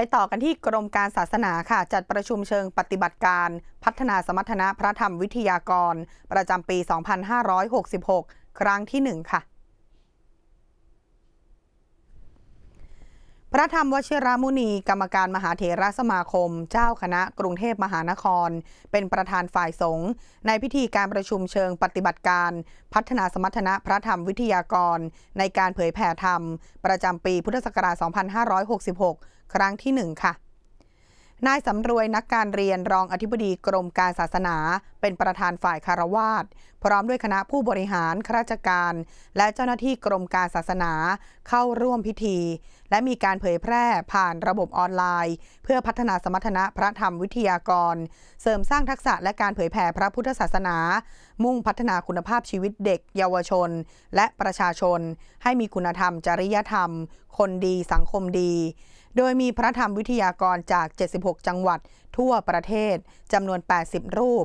ไปต่อกันที่กรมการศาสนาค่ะ จัดประชุมเชิงปฏิบัติการ พัฒนาสมรรถนะพระธรรมวิทยากร ประจำปี 2566 ครั้งที่ 1 ค่ะ ระธรรมวชิรามุนี กรรมการมหาเถรสมาคม เจ้าคณะกรุงเทพมหานคร เป็นประธานฝ่ายสงฆ์ในพิธีการประชุมเชิงปฏิบัติการ พัฒนาสมรรถนะพระธรรมวิทยากร ในการเผยแผ่ธรรม ประจำปีพุทธศักราช 2566 ครั้งที่ 1 ค่ะนายสำรวยนักการเรียนรองอธิบดีกรมการศาสนาเป็นประธานฝ่ายคารวาสพร้อมด้วยคณะผู้บริหารข้าราชการ และเจ้าหน้าที่กรมการศาสนาเข้าร่วมพิธี และมีการเผยแพร่ผ่านระบบออนไลน์ เพื่อพัฒนาสมรรถนะพระธรรมวิทยากร เสริมสร้างทักษะและการเผยแผ่พระพุทธศาสนา มุ่งพัฒนาคุณภาพชีวิตเด็ก เยาวชน และประชาชน ให้มีคุณธรรม จริยธรรม คนดีสังคมดี โดยมีพระธรรมวิทยากรจาก 76 จังหวัด ทั่วประเทศจำนวน 80 รูป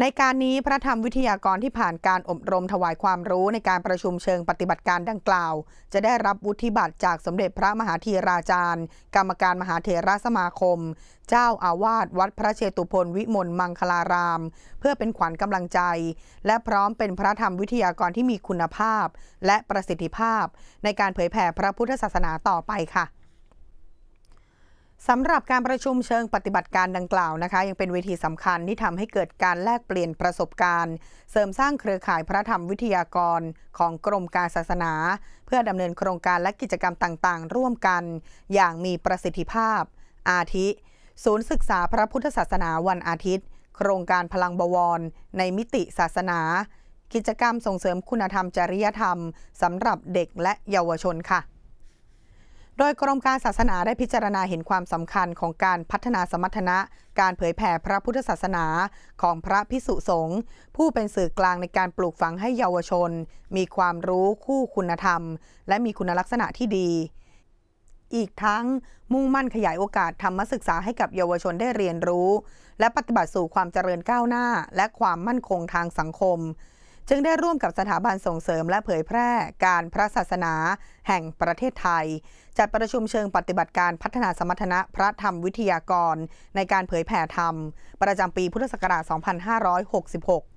ในการนี้พระธรรมวิทยากรที่ผ่านการอบรมถวายความรู้ในการประชุมเชิงปฏิบัติการดังกล่าว จะได้รับวุฒิบัตรจากสมเด็จพระมหาธีราจารย์ กรรมการมหาเถรสมาคม เจ้าอาวาสวัดพระเชตุพนวิมลมังคลาราม เพื่อเป็นขวัญกำลังใจ และพร้อมเป็นพระธรรมวิทยากรที่มีคุณภาพ และประสิทธิภาพ ในการเผยแผ่พระพุทธศาสนาต่อไปค่ะ สำหรับการประชุมเชิงปฏิบัติการดังกล่าวนะคะ ยังเป็นเวทีสำคัญที่ทำให้เกิดการแลกเปลี่ยนประสบการณ์ เสริมสร้างเครือข่ายพระธรรมวิทยากรของกรมการศาสนา เพื่อดำเนินโครงการและกิจกรรมต่างๆ ร่วมกัน อย่างมีประสิทธิภาพ อาทิ ศูนย์ศึกษาพระพุทธศาสนาวันอาทิตย์ โครงการพลังบวร ในมิติศาสนา กิจกรรมส่งเสริมคุณธรรมจริยธรรมสำหรับเด็กและเยาวชนค่ะ โดยกรมการศาสนาได้พิจารณาเห็นความสำคัญของการพัฒนาสมรรถนะ การเผยแผ่พระพุทธศาสนาของพระพิสุสงฆ์ผู้เป็นสื่อกลางในการปลูกฝังให้เยาวชน มีความรู้คู่คุณธรรม และมีคุณลักษณะที่ดี อีกทั้งมุ่งมั่นขยายโอกาสธรรมศึกษาให้กับเยาวชนได้เรียนรู้ และปฏิบัติสู่ความเจริญก้าวหน้า และความมั่นคงทางสังคม จึงได้ร่วมกับสถาบันส่งเสริมและเผยแพร่การพระศาสนาแห่งประเทศไทย จัดประชุมเชิงปฏิบัติการพัฒนาสมรรถนะพระธรรมวิทยากร ในการเผยแผ่ธรรม ประจำปีพุทธศักราช 2566